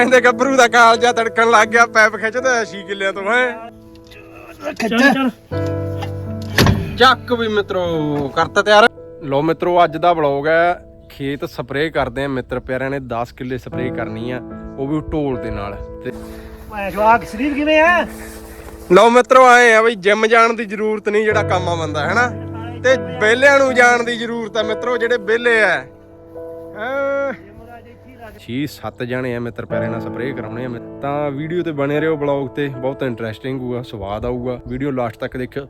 ਕਹਿੰਦੇ ਗੱਭਰੂ ਦਾ ਕਾਲਜਾ ਤੜਕਣ ਲੱਗ ਗਿਆ ਪੈਪ ਖਿੱਚਦਾ 6 ਕਿੱਲਿਆਂ ਤੋਂ ਹੈ। ਚੱਕ ਵੀ ਮਿੱਤਰੋ ਕਰਤਾ ਤਿਆਰ। ਲੋ ਮਿੱਤਰੋ ਅੱਜ ਦਾ ਵਲੌਗ ਹੈ ਖੇਤ ਸਪਰੇਅ ਕਰਦੇ ਆ ਮਿੱਤਰ ਪਿਆਰਿਆਂ ਨੇ 10 ਕਿੱਲੇ ਸਪਰੇਅ ਕਰਨੀ ਆ ਉਹ ਵੀ ਢੋਲ ਦੇ ਨਾਲ। ਤੇ ਜਵਾਕ ਸਰੀਰ ਕਿਵੇਂ ਆ ਲੋ ਮਿੱਤਰੋ ਆਏ ਆ ਬਈ ਜਿਮ ਜਾਣ ਦੀ ਜ਼ਰੂਰਤ ਨਹੀਂ ਜਿਹੜਾ ਕੰਮ ਆ ਬੰਦਾ ਹੈਨਾ? ਤੇ ਵਿਹਲਿਆਂ ਨੂੰ ਜਾਣ ਦੀ ਜ਼ਰੂਰਤ ਆ ਮਿੱਤਰੋ ਜਿਹੜੇ ਵਿਹਲੇ ਆ। ਅਹ 6-7 ਜਣੇ ਆ ਮਿੱਤਰ ਪਿਆਰੇ ਨਾਲ ਸਪਰੇਅ ਕਰਾਉਣੇ ਆ। ਮੈਂ- ਤਾਂ ਵੀਡੀਓ ਤੇ ਬਣੇ ਰਹੋ ਬਲੌਗ ਤੇ। ਬਹੁਤ ਇੰਟਰਸਟਿੰਗ ਹੋਊਗਾ ਸਵਾਦ ਆਊਗਾ। ਵੀਡੀਓ ਲਾਸਟ ਤੱਕ ਦੇਖਿਓ।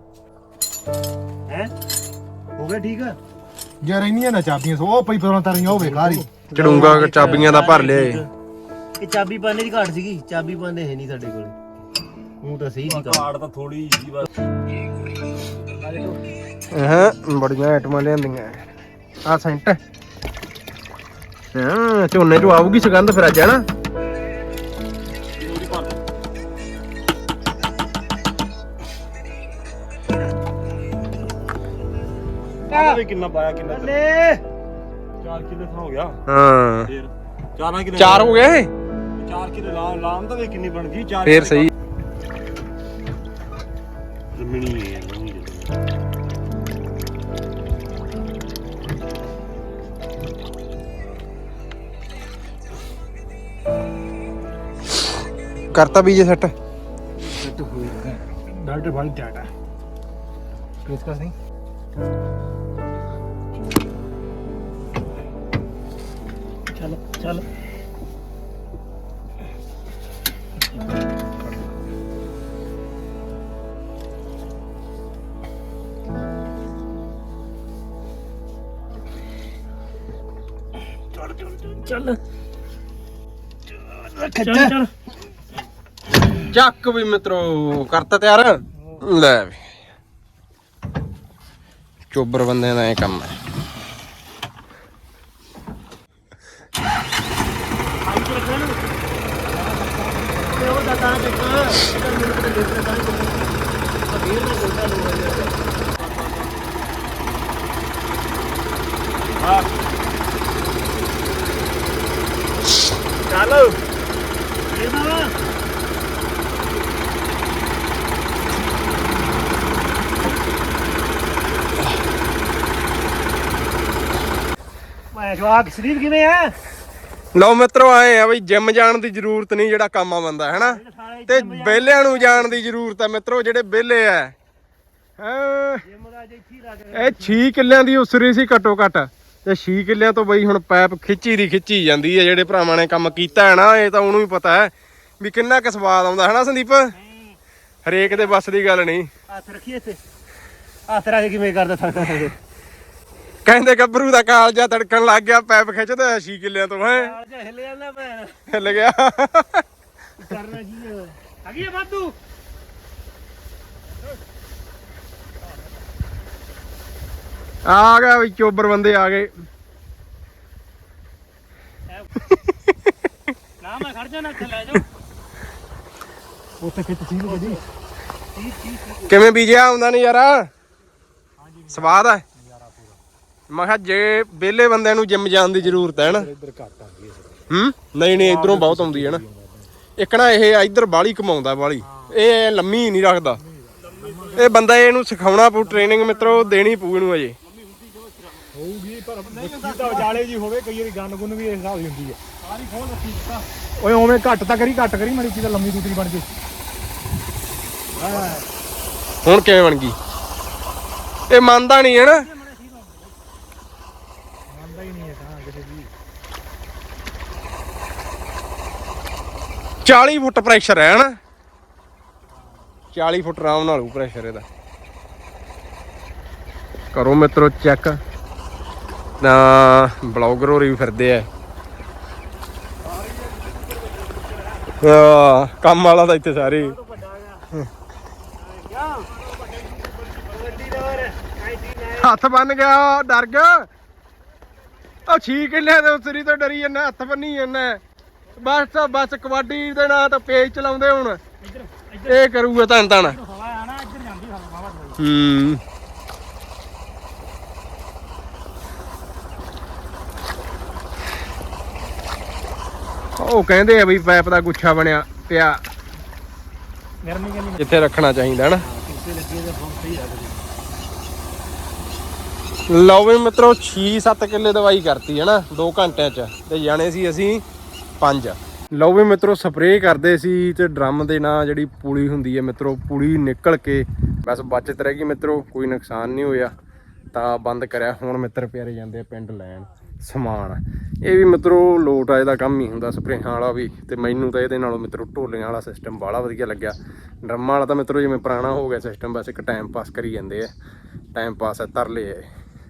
ਹੈ? ਹੋ ਗਿਆ ਠੀਕ? ਆ ਯਾਰ ਇੰਨੀਆਂ ਨਾ ਚਾਬੀਆਂ ਸੋ ਉਹ ਪਈ ਪਰਾਂ ਤਰੀਆਂ ਉਹ ਬੇਕਾਰ ਹੀ ਚੜੂੰਗਾ ਚਾਬੀਆਂ ਦਾ ਭਰ ਲਿਆ ਇਹ ਚਾਬੀ ਪਾਣੇ ਦੀ ਘਾਟ ਸੀਗੀ। ਚਾਬੀ ਪਾਣੇ ਹੈ ਨਹੀਂ ਸਾਡੇ ਕੋਲ। ਹੂੰ ਤਾਂ ਸਹੀ ਸੀ ਕਾਰਡ ਤਾਂ ਥੋੜੀ ਜੀ ਬਸ। ਹਾਂ ਬੜੀਆਂ ਆਈਟਮਾਂ ਲਿਆਂਦੀਆਂ। ਆ ਸੈਂਟ। ਹਾਂ ਝੋਨੇ ਚੋਂ ਆਊਗੀ ਸੁਗੰਧ ਫਿਰ ਅੱਜ ਵੀ ਕਿੰਨਾ ਪਾਇਆ ਕਿੰਨਾ ਲੈ। 4 ਕਿਲੋ ਤਾਂ ਹੋ ਗਿਆ। ਹਾਂ। ਫੇਰ 4 ਕਿਲੋ ਚਾਰ ਹੋ ਗਏ 4 ਕਿਲੋ ਲਾ ਲਾਮ ਤਾਂ ਵੇ ਕਿੰਨੀ ਬਣ ਗਈ 4 ਫੇਰ ਸਹੀ। ਜ਼ਮੀਨੀ ਹੈ ਕਰਤਾ ਬੀਜੇ ਸੈੱਟ? ਡਾਕਟਰ ਵਾਲੀ ਟਾਟਾ ਕਿਸ ਕਾ ਨਹੀਂ ਚੱਲ ਚੱਲ। ਚੱਲ ਚੱਲ ਚੱਲ ਚੱਲ। ਚੱਕ ਵੀ ਮਿੱਤਰੋ ਕਰਤਾ ਤਿਆਰ? ਲੈ ਵੀ। ਚੋਬਰ ਬੰਦੇ ਦਾ ਇਹ ਕੰਮ ਹੈ। ਉਹ ਦਾ ਤਾਂ ਚੱਕ ਤਾਂ ਮੈਨੂੰ ਤਾਂ ਦੇਖ ਰਿਹਾ ਤਾਂ ਫੇਰ ਮੈਂ ਜਵਾਕ ਸਰੀਰ ਕਿਵੇਂ ਆ? ਲਓ ਮਿੱਤਰੋ ਆਏ ਆ ਬਈ ਜਿਮ ਜਾਣ ਦੀ ਜ਼ਰੂਰਤ ਨਹੀਂ ਜਿਹੜਾ ਕੰਮ ਆ ਬੰਦਾ ਹੈਨਾ ਤੇ ਵਿਹਲਿਆਂ ਨੂੰ ਜਾਣ ਦੀ ਜ਼ਰੂਰਤ ਆ ਮਿੱਤਰੋ ਜਿਹੜੇ ਵਿਹਲੇ ਆ। ਹਾਂ? ਹੀ ਇਹ 6 ਕਿੱਲਿਆਂ ਦੀ ਉਸਰੀ ਸੀ ਘੱਟੋ ਘੱਟ। ਤੇ 6 ਕਿੱਲਿਆਂ ਤੋਂ ਬਈ ਹੁਣ ਪੈਪ ਖਿੱਚੀ ਦੀ ਖਿੱਚੀ ਜਾਂਦੀ ਹੈ ਜਿਹੜੇ ਭਰਾਵਾਂ ਨੇ ਕੰਮ ਕੀਤਾ ਹੈ ਨਾ ਇਹ ਤਾਂ ਉਹਨੂੰ ਵੀ ਪਤਾ ਹੈ ਵੀ ਕਿੰਨਾ ਕੁ ਸਵਾਦ ਆਉਂਦਾ ਹੈ ਨਾ ਸੰਦੀਪ? ਹਰੇਕ ਦੇ ਬੱਸ ਦੀ ਗੱਲ ਨਹੀਂ। ਹੱਥ ਰੱਖੀ ਇੱਥੇ। ਹੱਥ ਰੱਖ ਕੇ ਕਿਵੇਂ ਕਰਦਾ ਥੱਕਦਾ ਕਹਿੰਦੇ ਗੱਭਰੂ ਦਾ ਕਾਲਜਾ ਤੜਕਣ ਲੱਗ ਗਿਆ ਪੈਪ ਖਿੱਚਦਾ 6 ਕਿੱਲਿਆਂ ਤੋਂ ਹੈ। ਹਿੱਲ ਜਾਂਦਾ ਭੈਣ। ਹਿੱਲ ਗਿਆ। ਕਰਨਾ ਕੀ ਹੈ ਅਗੀ ਬਾਦੂ ਆ ਗਿਆ ਵੀ ਚੋਬਰ ਬੰਦੇ ਆ ਗਏ। ਨਾ ਮੈਂ ਖੜ ਜਾਣਾ ਇੱਥੇ ਲੈ ਜਾਓ। ਉੱਥੇ ਖਿੱਚ ਸੀ ਕਦੀ ਕਿਵੇਂ ਬੀਜਿਆ ਆਉਂਦਾ ਨਹੀਂ ਯਾਰਾ ਸਵਾਦ ਹੈ ਮੈਂ ਕਿਹਾ ਜੇ ਵਿਹਲੇ ਬੰਦਿਆਂ ਨੂੰ ਜਿਮ ਜਾਣ ਦੀ ਜ਼ਰੂਰਤ ਹੈ ਨਾ। ਇੱਧਰ ਘੱਟ ਆਉਂਦੀ ਹੈ ਹੂੰ? ਨਹੀਂ ਨਹੀਂ ਇਧਰੋਂ ਬਹੁਤ ਆਉਂਦੀ ਹੈ ਨਾ। ਇੱਕ ਨਾ ਇਹ ਇਧਰ ਬਾਲੀ ਕਮਾਉਂਦਾ ਬਾਲੀ। ਇਹ ਲੰਮੀ ਨਹੀਂ ਰੱਖਦਾ। ਇਹ ਬੰਦਾ ਇਹਨੂੰ ਸਿਖਾਉਣਾ ਪਊ ਟ੍ਰੇਨਿੰਗ ਮਿੱਤਰੋ ਦੇਣੀ ਪਊ ਇਹਨੂੰ ਅਜੇ। ਹੋਊਗੀ ਪਰ ਮੁੱਠੀ ਤਾਂ ਵਿਚਾਲੇ ਜੀ ਹੋਵੇ ਕਈ ਵਾਰੀ ਗੰਨ ਗੁੰਨ ਵੀ ਇਸ ਹਿਸਾਬ ਦੀ ਹੁੰਦੀ ਹੈ। ਸਾਰੀ ਖੋਲ ਰੱਖੀ ਦਿੱਤਾ ਓਏ ਉਵੇਂ ਘੱਟ ਤਾਂ ਕਰੀ ਘੱਟ ਕਰੀ ਮਰੀ ਤਾਂ ਲੰਮੀ ਦੂਤਰੀ ਬਣ ਜੇ। ਹੁਣ ਕਿਵੇਂ ਬਣ ਗਈ? ਇਹ ਮੰਨਦਾ ਨਹੀਂ ਹੈ ਨਾ ਮੰਨਦਾ ਹੀ ਨਹੀਂ ਹੈ ਤਾਂ ਕਿਸੇ ਦੀ 40 ਫੁੱਟ ਪ੍ਰੈਸ਼ਰ ਹੈ ਹਨਾ 40 ਫੁੱਟ ਆਰਾਮ ਨਾਲ ਪ੍ਰੈਸ਼ਰ ਇਹਦਾ। ਕਰੋ ਮਿੱਤਰੋ ਚੈੱਕ ਤਾਂ ਬਲੌਗਰ ਹੋਰੀ ਵੀ ਫਿਰਦੇ ਆ। ਕੰਮ ਵਾਲਾ ਤਾਂ ਇੱਥੇ ਸਾਰੇ। ਹੱਥ ਬੰਨ ਗਿਆ, ਡਰ ਗਿਆ। ਉਹ ਛੀ ਕਿੱਲੇ ਦੇ ਉਸਰੀ ਤੋਂ ਡਰੀ ਜਾਂਦਾ, ਹੱਥ ਬੰਨੀ ਜਾਂਦਾ। ਬਸ ਤਾਂ ਬਸ ਕਬੱਡੀ ਦੇ ਨਾਂ ਤਾਂ ਪੇਜ ਚਲਾਉਂਦੇ ਹੁਣ। ਇਹ ਕਰੂਗਾ ਹਵਾ ਹਵਾ ਹੂੰ। ਉਹ ਕਹਿੰਦੇ ਆ ਵੀ ਪਾਈਪ ਦਾ ਗੁੱਛਾ ਬਣਿਆ ਪਿਆ। ਜਿੱਥੇ ਰੱਖਣਾ ਚਾਹੀਦਾ ਤਾਂ ਰੱਖਦੇ ਲਓ ਵੀ ਮਿੱਤਰੋ 6-7 ਕਿੱਲੇ ਦਵਾਈ ਕਰਤੀ ਹੈ ਨਾ 2 ਘੰਟਿਆਂ ਚ। ਤੇ ਜਾਣੇ ਸੀ ਅਸੀਂ 5 ਲਓ ਵੀ ਮਿੱਤਰੋ ਸਪਰੇਅ ਕਰਦੇ ਸੀ ਤੇ ਡਰਮ ਦੇ ਨਾਲ ਜਿਹੜੀ ਪੁਲੀ ਹੁੰਦੀ ਹੈ ਮਿੱਤਰੋ, ਪੁਲੀ ਨਿਕਲ ਕੇ ਬਸ ਬਚਤ ਰਹਿ ਗਈ ਮਿੱਤਰੋ, ਕੋਈ ਨੁਕਸਾਨ ਨਹੀਂ ਹੋਇਆ। ਤਾਂ ਬੰਦ ਕਰਿਆ। ਹੁਣ ਮਿੱਤਰ ਪਿਆਰੇ ਜਾਂਦੇ ਆ ਪਿੰਡ ਲੈਣ ਸਮਾਨ। ਇਹ ਵੀ ਮਿੱਤਰੋ, ਲੋਟ ਆ, ਇਹਦਾ ਕੰਮ ਹੀ ਹੁੰਦਾ ਸਪਰੇਹਾਂ ਵਾਲਾ ਵੀ। ਤੇ ਮੈਨੂੰ ਤਾਂ ਇਹਦੇ ਨਾਲੋਂ ਮਿੱਤਰੋ ਢੋਲੀਆਂ ਵਾਲਾ ਸਿਸਟਮ ਬਾਹਲਾ ਵਧੀਆ ਲੱਗਿਆ। ਡਰਮਾਂ ਵਾਲਾ ਤਾਂ ਮਿੱਤਰੋ, ਜਿਵੇਂ ਪੁਰਾਣਾ ਹੋ ਗਿਆ ਸਿਸਟਮ ਬਸ ਇੱਕ ਟਾਈਮ ਪਾਸ ਕਰੀ ਜਾਂਦੇ ਆ। ਟਾਈਮ ਪਾਸ ਹੈ ਤਰਲੇ ਆ